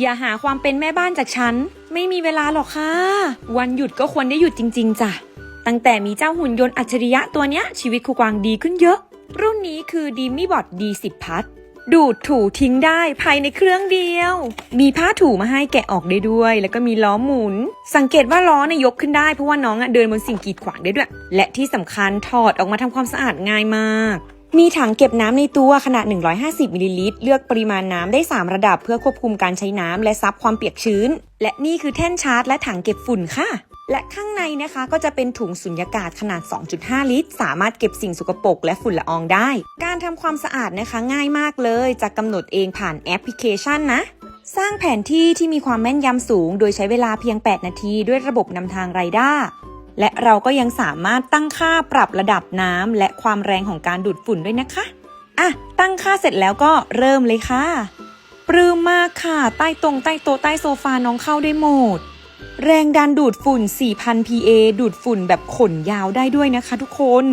อย่าหาความเป็นแม่บ้านจากฉัน ไม่มีเวลาหรอกค่ะ วันหยุดก็ควรได้หยุดจริง ๆจ้ะ ตั้งแต่มีเจ้าหุ่นยนต์อัจฉริยะตัวเนี้ย ชีวิตครูกวางดีขึ้นเยอะ รุ่นนี้คือดีมี่บอท D10 พัทดูดถูทิ้งได้ภายในเครื่องเดียว มีผ้าถูมาให้แกะออกได้ด้วย แล้วก็มีล้อหมุน สังเกตว่าล้อเนี่ยยกขึ้นได้เพราะว่าน้องอะเดินบนสิ่งกีดขวางได้ด้วย และที่สำคัญถอดออกมาทำความสะอาดง่ายมาก มีถังเก็บน้ำในตัวขนาด 150มิลลิลิตร เลือกปริมาณน้ำได้ 3 ระดับเพื่อควบคุมการใช้น้ำและซับความเปียกชื้น และนี่คือแท่นชาร์จและถังเก็บฝุ่นค่ะ และข้างในนะคะก็จะเป็นถุงสุญญากาศขนาด 2.5 ลิตร สามารถเก็บสิ่งสกปรกและฝุ่นละอองได้ การทำความสะอาดนะคะง่ายมากเลย จะกำหนดเองผ่านแอปพลิเคชันนะสร้างแผนที่ที่มีความแม่นยำสูง โดยใช้เวลาเพียง 8 นาที ด้วยระบบนำทางไรด้า และเราก็ยังสามารถตั้งค่าปรับระดับน้ำและความแรงของการดูดฝุ่นด้วยนะคะ อะ ตั้งค่าเสร็จแล้วก็เริ่มเลยค่ะ ปลื้มมากค่ะ ใต้ตรงใต้โต๊ะใต้โซฟาน้องเข้าได้หมด แรงดันดูดฝุ่น 4,000 PA ดูดฝุ่นแบบขนยาวได้ด้วยนะคะทุกคน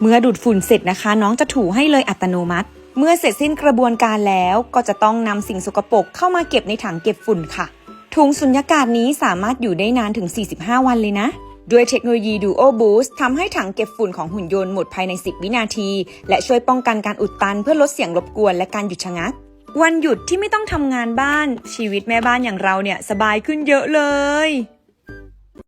เมื่อดูดฝุ่นเสร็จนะคะ น้องจะถูให้เลยอัตโนมัติ เมื่อเสร็จสิ้นกระบวนการแล้วก็จะต้องนำสิ่งสกปรกเข้ามาเก็บในถังเก็บฝุ่นค่ะ ถุงสุญญากาศนี้สามารถอยู่ได้นานถึง 45 วันเลยนะ ด้วยเทคโนโลยี Duo Boost ทำให้ถังเก็บฝุ่นของหุ่นยนต์หมดภายใน 10 วินาที และช่วยป้องกันการอุดตันเพื่อลดเสียงรบกวนและการหยุดชะงัก วันหยุดที่ไม่ต้องทำงานบ้าน ชีวิตแม่บ้านอย่างเราเนี่ยสบายขึ้นเยอะเลย